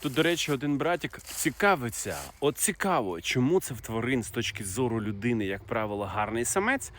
Тут, до речі, один братик цікавиться. От цікаво, чому це в тварин з точки зору людини, як правило, гарний самець.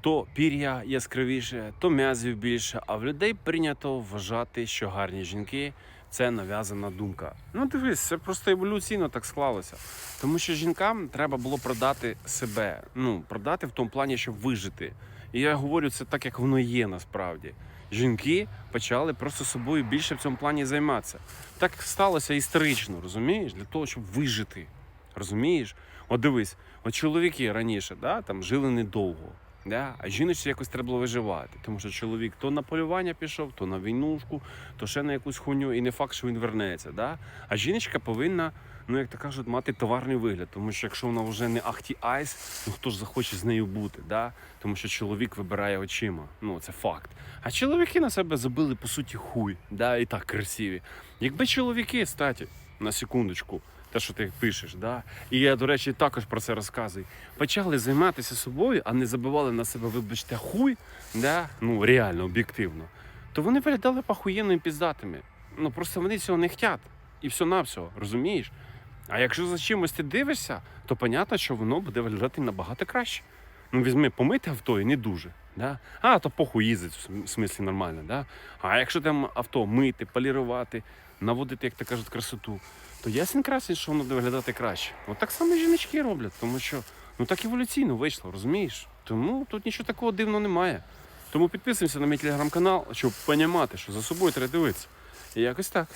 То пір'я яскравіше, то м'язів більше, а в людей прийнято вважати, що гарні жінки це нав'язана думка. Ну дивись, це просто еволюційно так склалося. Тому що жінкам треба було продати себе. Ну, продати в тому плані, щоб вижити. І я говорю це так, як воно є насправді. Жінки почали просто собою більше в цьому плані займатися. Так сталося історично, розумієш? Для того, щоб вижити. Розумієш? От дивись, от чоловіки раніше да, там, жили недовго. Да? А жіночці якось треба було виживати. Тому що чоловік то на полювання пішов, то на війнушку, то ще на якусь хуйню, і не факт, що він вернеться. Да? А жіночка повинна, ну як то кажуть, мати товарний вигляд. Тому що якщо вона вже не ахті айс, ну хто ж захоче з нею бути? Да? Тому що чоловік вибирає очима. Ну це факт. А чоловіки на себе забили по суті хуй, да? і так красиві. Якби чоловіки, статі, на секундочку. Те, що ти пишеш, да? і я, до речі, також про це розказую. Почали займатися собою, а не забивали на себе, вибачте, хуй, да? ну реально, об'єктивно, то вони виглядали похуєнними піздатими. Ну просто вони цього не хотять. І все на все, розумієш? А якщо за чимось ти дивишся, то понятно, що воно буде виглядати набагато краще. Ну, візьми, помити авто і не дуже. Да? А, то похуй їздить, в смислі нормально. Да? А якщо там авто мити, полірувати, наводити, як то кажуть, красоту, то ясен красень, що воно буде виглядати краще. От так само жіночки роблять, тому що ну так еволюційно вийшло, розумієш? Тому тут нічого такого дивного немає. Тому підписуємося на мій телеграм-канал, щоб розуміти, що за собою треба дивитися. І якось так.